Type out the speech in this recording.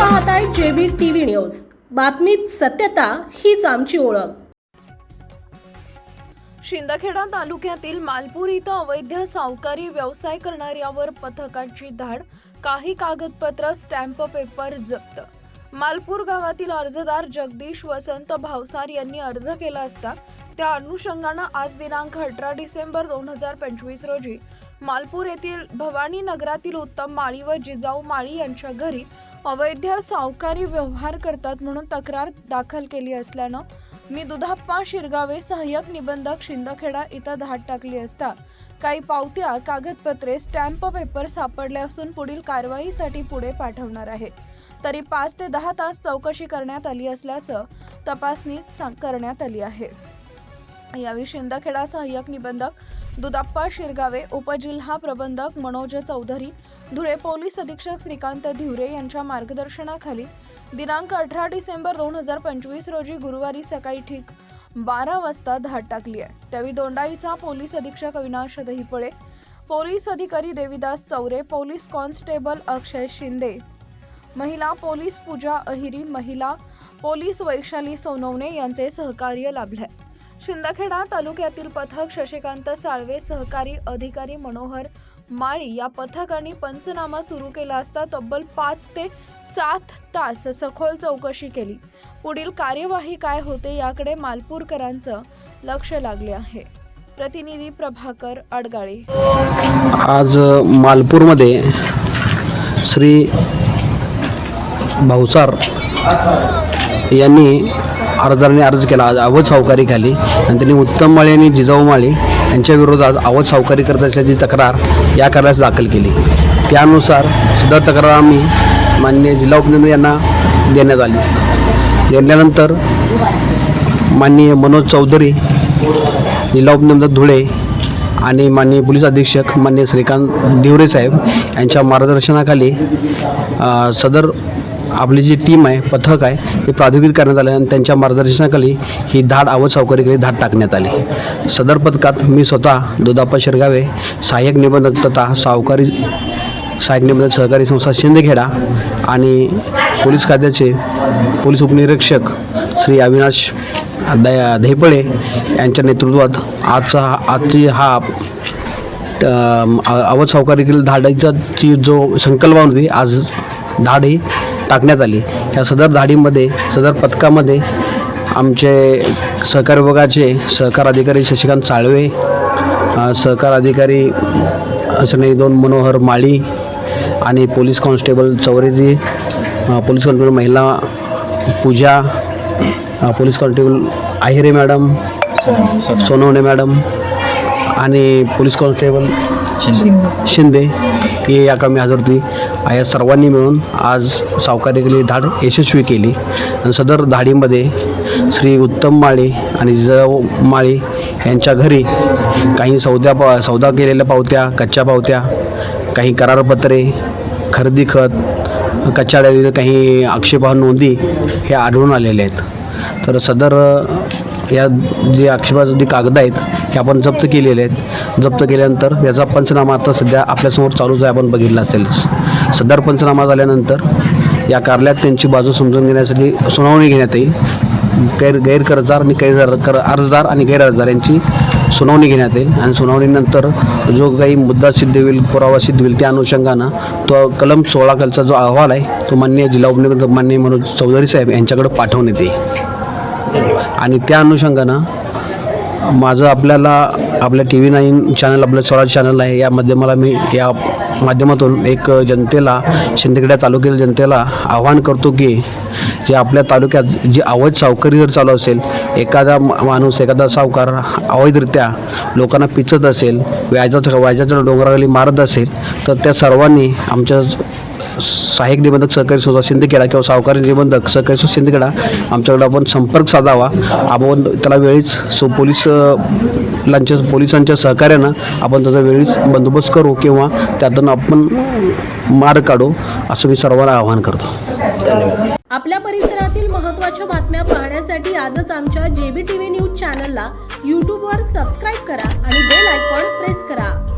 पाहताय JB TV news. बातमीत सत्यता हीच आमची ओळख. शिंदखेडा तालुक्यातील मालपूर इथं अवैध सावकारी व्यवसाय करणाऱ्यावर पथकाची धाड काही कागदपत्र स्टॅम्प पेपर जप्त. मालपूर गावातील अर्जदार जगदीश वसंत भावसार यांनी अर्ज केला असता त्या अनुषंगानं आज दिनांक अठरा डिसेंबर दोन हजार पंचवीस रोजी मालपूर येथील भवानी नगरातील उत्तम माळी व जिजाऊ माळी यांच्या घरी अवैध सावकारी व्यवहार करतात म्हणून तक्रार दाखल केली असल्यानं मी दुधाप्पा शिरगावे सहाय्यक निबंधक शिंदखेडा इथं धाड टाकली असता. काही पावत्या कागदपत्रे स्टॅम्प पेपर सापडले असून पुढील कारवाईसाठी पुढे पाठवणार आहे. तरी पाच ते दहा तास चौकशी करण्यात आली असल्याचं तपासणी सा- करण्यात आली आहे. यावेळी शिंदखेडा सहाय्यक निबंधक दुधाप्पा शिरगावे उपजिल्हा प्रबंधक मनोज चौधरी धुळे पोलीस अधीक्षक श्रीकांत धिवरे यांच्या मार्गदर्शनाखाली दिनांक अठरा डिसेंबर दोन हजार पंचवीस रोजी गुरुवारी सकाळी ठीक बारा वाजता धाड टाकली आहे. त्यावेळी दोंडाईचा पोलीस अधीक्षक अविनाश दहिपळे पोलीस अधिकारी देविदास चौरे पोलीस कॉन्स्टेबल अक्षय शिंदे महिला पोलीस पूजा अहिरी महिला पोलीस वैशाली सोनवणे यांचे सहकार्य लाभले शिंदखेडा तालुक्यातील पथक शशिकांत साळवे सहकारी अधिकारी मनोहर माळी या पथकाने पंचनामा सुरू केला असता तब्बल पाच ते सात तास सखोल चौकशी केली. पुढील कार्यवाही काय होते याकडे मालपूरकरांचं लक्ष लागले आहे. प्रतिनिधी प्रभाकर अडगाळे. आज मालपूरमध्ये श्री भाऊसार यांनी अर्जाने अर्ज केला. आज अवध सावकारी खाली आणि त्यांनी उत्तम माळे आणि जिजाऊ माळे यांच्या विरोधात अवध सावकारी करत असल्याची तक्रार या कार्यास दाखल केली. त्यानुसार सदर तक्रार आम्ही माननीय जिल्हा उपनंद यांना देण्यात आली. देण्यानंतर माननीय मनोज चौधरी जिल्हा उपनिबंधक धुळे आणि माननीय पोलीस अधीक्षक माननीय श्रीकांत दिवरे साहेब यांच्या मार्गदर्शनाखाली सदर आपली जी टीम आहे पथक आहे ते प्राधिकृत करण्यात आले आणि त्यांच्या मार्गदर्शनाखाली ही धाड आवड सावकारीकडे धाड टाकण्यात आली. सदर पथकात मी स्वतः दुधाप्पा शिरगावे सहाय्यक निबंधक तथा सावकारी सहाय्यक निबंधक सहकारी संस्था शिंदेखेडा आणि पोलीस खात्याचे पोलीस उपनिरीक्षक श्री अविनाश दया धेपळे यांच्या नेतृत्वात आजचा आजची हा अवध सावकारीतील धाडीचा ची जो संकल्पना होती आज धाड ही टाकण्यात आली. या सदर धाडीमध्ये सदर पथकामध्ये आमचे सहकार विभागाचे सहकार अधिकारी शशिकांत साळवे सहकार अधिकारी असणे दोन मनोहर माळी आणि पोलीस कॉन्स्टेबल चौरेजी पोलीस कॉन्स्टेबल महिला Pooja police constable Ahire madam Sonawane madam आणि पोलीस कॉन्स्टेबल शिंदे. हे या कामी हजर होती या सर्वांनी मिळून आज सावकारीकडे धाड यशस्वी केली. आणि सदर धाडीमध्ये श्री उत्तम माळी आणि जिजाऊ माळी यांच्या घरी काही सौद्या पा सौदा केलेल्या पावत्या कच्च्या पावत्या काही करारपत्रे खरेदी खत कच्च्या डाळीतील काही आक्षेपार्ह नोंदी हे आढळून आलेले आहेत. तर सदर या जे आक्षेपाचे जे कागद आहेत हे आपण जप्त केलेले आहेत. जप्त केल्यानंतर याचा पंचनामा आता सध्या आपल्यासमोर चालूच आहे आपण बघितला असेल. सदर पंचनामा झाल्यानंतर या कार्यालयात त्यांची बाजू समजून घेण्यासाठी सुनावणी घेण्यात येईल. गैर गैरकर्जदार आणि गैर कर अर्जदार आणि गैरअर्जदार यांची सुनावणी घेण्यात येईल. आणि सुनावणीनंतर जो काही मुद्दा सिद्ध होईल पुरावा सिद्ध होईल त्या अनुषंगानं तो कलम सोळा कलचा जो अहवाल आहे तो मान्य जिल्हा उपनिबंधक मान्य मनोज चौधरी साहेब यांच्याकडे पाठवण्यात येईल. आणि त्या अनुषंगानं माझं आपल्याला आपल्या टी व्ही नाईन चॅनल आपलं स्वराज चॅनल आहे या माध्यमाला मी या माध्यमातून एक जनतेला शिंदेगड्या तालुक्यातील जनतेला आव्हान करतो की जे आपल्या तालुक्यात जी अवैध सावकारी जर चालू असेल एखादा माणूस एखादा सावकार अवैधरित्या लोकांना पिचत असेल व्याजाच्या व्याजाच्या डोंगराखाली मारत असेल तर त्या सर्वांनी आमच्या सहाय्यक निबंधक सहकारी संस्था शिंदखेडा किंवा सावकारी निबंधक सहकारी संस्था शिंदखेडा आमच्याकडे आपण संपर्क साधावा. आपण त्याला वेळीच सो पोलीस लांच्या पोलिसांच्या सहकार्यानं आपण त्याचा वेळीच बंदोबस्त करू किंवा त्यातून आपण मार्ग काढू असं मी सर्वांना आवाहन करतो. आपल्या परिसरातील महत्त्वाच्या बातम्या पाहण्यासाठी आजच आमच्या जेबी टीव्ही न्यूज चॅनलला यूट्यूबवर सबस्क्राईब करा आणि बेल आयकॉन प्रेस करा.